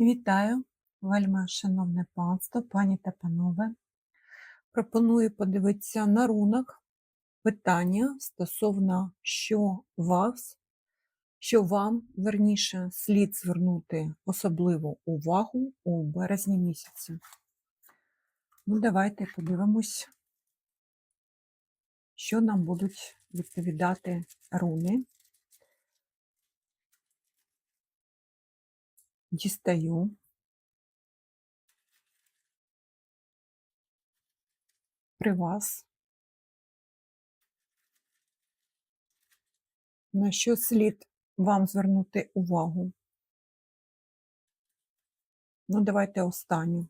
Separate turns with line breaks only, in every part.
Вітаю, вельми шановне панство, пані та панове. Пропоную подивитися на рунок питання стосовно, що вас, що вам, верніше, слід звернути особливу увагу у березні місяці. Ну, давайте подивимось, що нам будуть відповідати руни. Дістаю. При вас. На що слід вам звернути увагу? Ну, давайте останню.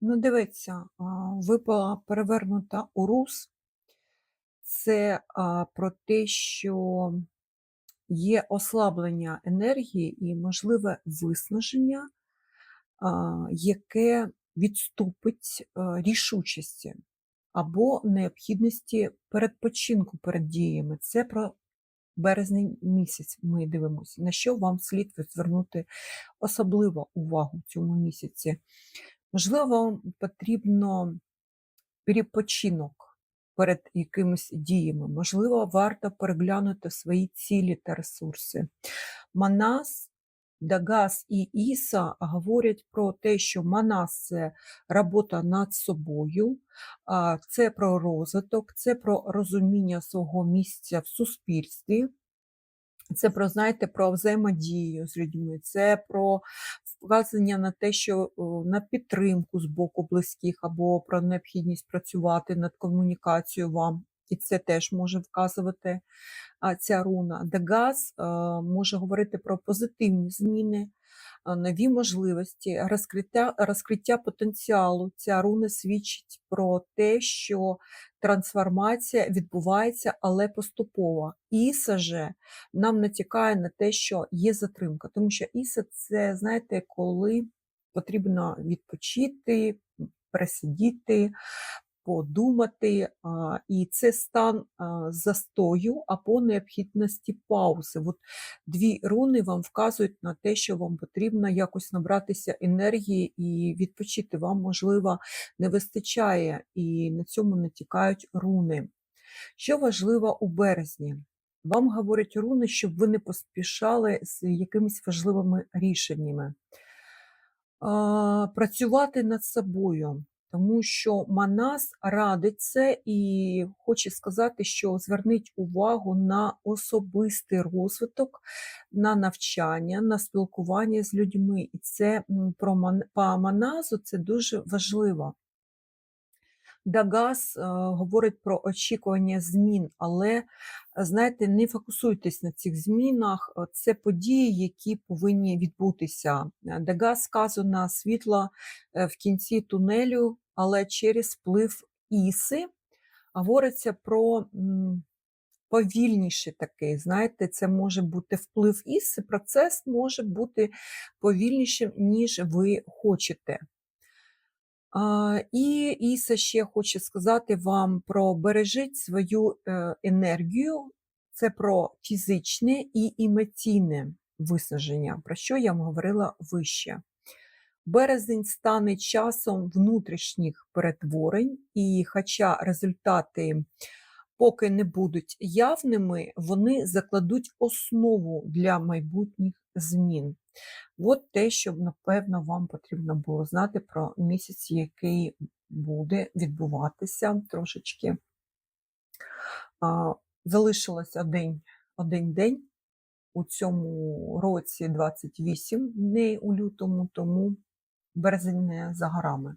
Ну, дивіться, випала перевернута урус. Це а, про те, що є ослаблення енергії і можливе виснаження, яке відступить рішучості або необхідності передпочинку перед діями. Це про березень місяць ми дивимося, на що вам слід звернути особливо увагу в цьому місяці. Можливо, вам потрібно перепочинок перед якимись діями. Можливо, варто переглянути свої цілі та ресурси. Манас, Дагас і Іса говорять про те, що Манас це робота над собою, це про розвиток, це про розуміння свого місця в суспільстві. Це про, знаєте, про взаємодію з людьми, це про вказання на те, що на підтримку з боку близьких, або про необхідність працювати над комунікацією вам. І це теж може вказувати ця руна. Дегаз а, може говорити про позитивні зміни, а, нові можливості, розкриття, розкриття потенціалу. Ця руна свідчить про те, що трансформація відбувається, але поступово. Іса же нам натякає на те, що є затримка, тому що Іса це, знаєте, коли потрібно відпочити, пересидіти, подумати, і це стан застою або необхідності паузи. От дві руни вам вказують на те, що вам потрібно якось набратися енергії і відпочити. Вам, можливо, не вистачає, і на цьому натякають руни. Що важливо у березні? Вам говорять руни, щоб ви не поспішали з якимись важливими рішеннями. Працювати над собою, тому що Манас радить це і хоче сказати, що зверніть увагу на особистий розвиток, на навчання, на спілкування з людьми. І це про Ман- Маназу це дуже важливо. Дагас е, говорить про очікування змін, але е, знаєте, не фокусуйтесь на цих змінах. е, Це події, які повинні відбутися. Дагас сказано світло в кінці тунелю, але через вплив іси говориться про повільніший такий. Знаєте, це може бути вплив іси, процес може бути повільнішим, ніж ви хочете. І Іса ще хоче сказати вам про бережіть свою е, енергію, це про фізичне і емоційне виснаження, про що я вам говорила вище. Березень стане часом внутрішніх перетворень, і хоча результати поки не будуть явними, вони закладуть основу для майбутніх змін. От те, що, напевно, вам потрібно було знати про місяць, який буде відбуватися трошечки. Залишилось один, один день у цьому році 28 днів у лютому, тому березень не за горами.